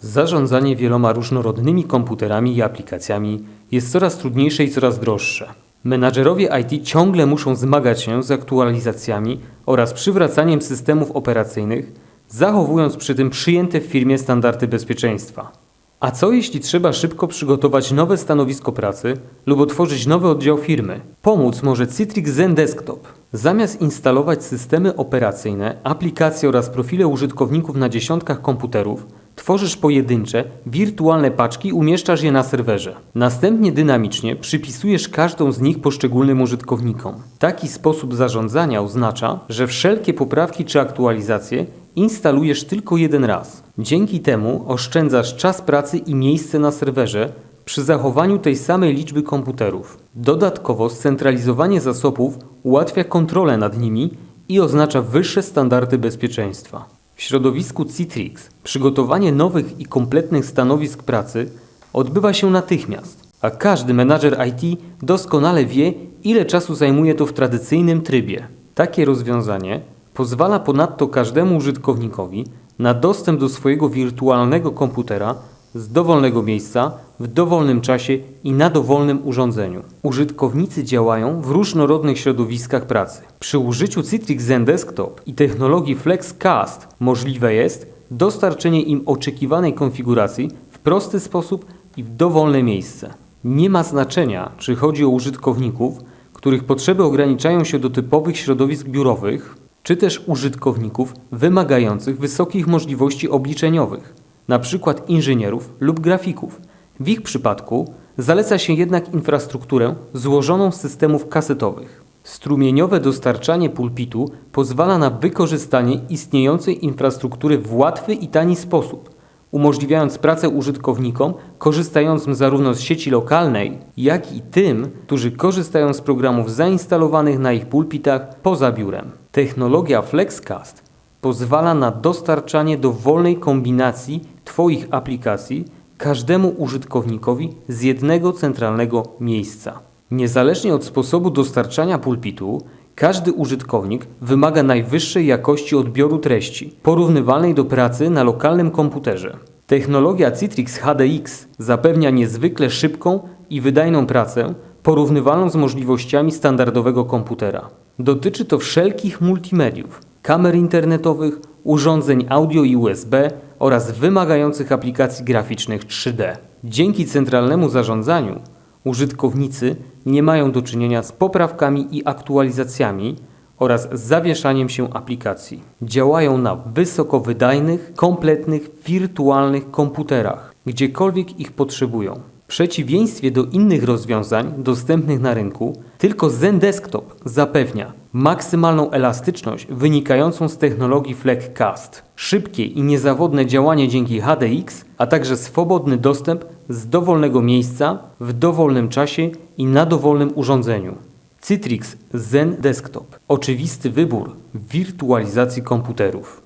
Zarządzanie wieloma różnorodnymi komputerami i aplikacjami jest coraz trudniejsze i coraz droższe. Menadżerowie IT ciągle muszą zmagać się z aktualizacjami oraz przywracaniem systemów operacyjnych, zachowując przy tym przyjęte w firmie standardy bezpieczeństwa. A co jeśli trzeba szybko przygotować nowe stanowisko pracy lub otworzyć nowy oddział firmy? Pomóc może Citrix Zen Desktop. Zamiast instalować systemy operacyjne, aplikacje oraz profile użytkowników na dziesiątkach komputerów, tworzysz pojedyncze, wirtualne paczki umieszczasz je na serwerze. Następnie dynamicznie przypisujesz każdą z nich poszczególnym użytkownikom. Taki sposób zarządzania oznacza, że wszelkie poprawki czy aktualizacje instalujesz tylko jeden raz. Dzięki temu oszczędzasz czas pracy i miejsce na serwerze przy zachowaniu tej samej liczby komputerów. Dodatkowo scentralizowanie zasobów ułatwia kontrolę nad nimi i oznacza wyższe standardy bezpieczeństwa. W środowisku Citrix przygotowanie nowych i kompletnych stanowisk pracy odbywa się natychmiast, a każdy menadżer IT doskonale wie, ile czasu zajmuje to w tradycyjnym trybie. Takie rozwiązanie pozwala ponadto każdemu użytkownikowi na dostęp do swojego wirtualnego komputera z dowolnego miejsca, w dowolnym czasie i na dowolnym urządzeniu. Użytkownicy działają w różnorodnych środowiskach pracy. Przy użyciu Citrix Zen Desktop i technologii FlexCast możliwe jest dostarczenie im oczekiwanej konfiguracji w prosty sposób i w dowolne miejsce. Nie ma znaczenia, czy chodzi o użytkowników, których potrzeby ograniczają się do typowych środowisk biurowych, czy też użytkowników wymagających wysokich możliwości obliczeniowych, np. inżynierów lub grafików. W ich przypadku zaleca się jednak infrastrukturę złożoną z systemów kasetowych. Strumieniowe dostarczanie pulpitu pozwala na wykorzystanie istniejącej infrastruktury w łatwy i tani sposób, umożliwiając pracę użytkownikom korzystającym zarówno z sieci lokalnej, jak i tym, którzy korzystają z programów zainstalowanych na ich pulpitach poza biurem. Technologia FlexCast pozwala na dostarczanie dowolnej kombinacji Twoich aplikacji każdemu użytkownikowi z jednego centralnego miejsca. Niezależnie od sposobu dostarczania pulpitu, każdy użytkownik wymaga najwyższej jakości odbioru treści, porównywalnej do pracy na lokalnym komputerze. Technologia Citrix HDX zapewnia niezwykle szybką i wydajną pracę, porównywalną z możliwościami standardowego komputera. Dotyczy to wszelkich multimediów, kamer internetowych, urządzeń audio i USB oraz wymagających aplikacji graficznych 3D. Dzięki centralnemu zarządzaniu użytkownicy nie mają do czynienia z poprawkami i aktualizacjami oraz zawieszaniem się aplikacji. Działają na wysoko wydajnych, kompletnych, wirtualnych komputerach, gdziekolwiek ich potrzebują. W przeciwieństwie do innych rozwiązań dostępnych na rynku, tylko Zen Desktop zapewnia maksymalną elastyczność wynikającą z technologii FlexCast, szybkie i niezawodne działanie dzięki HDX, a także swobodny dostęp z dowolnego miejsca, w dowolnym czasie i na dowolnym urządzeniu. Citrix Zen Desktop. Oczywisty wybór w wirtualizacji komputerów.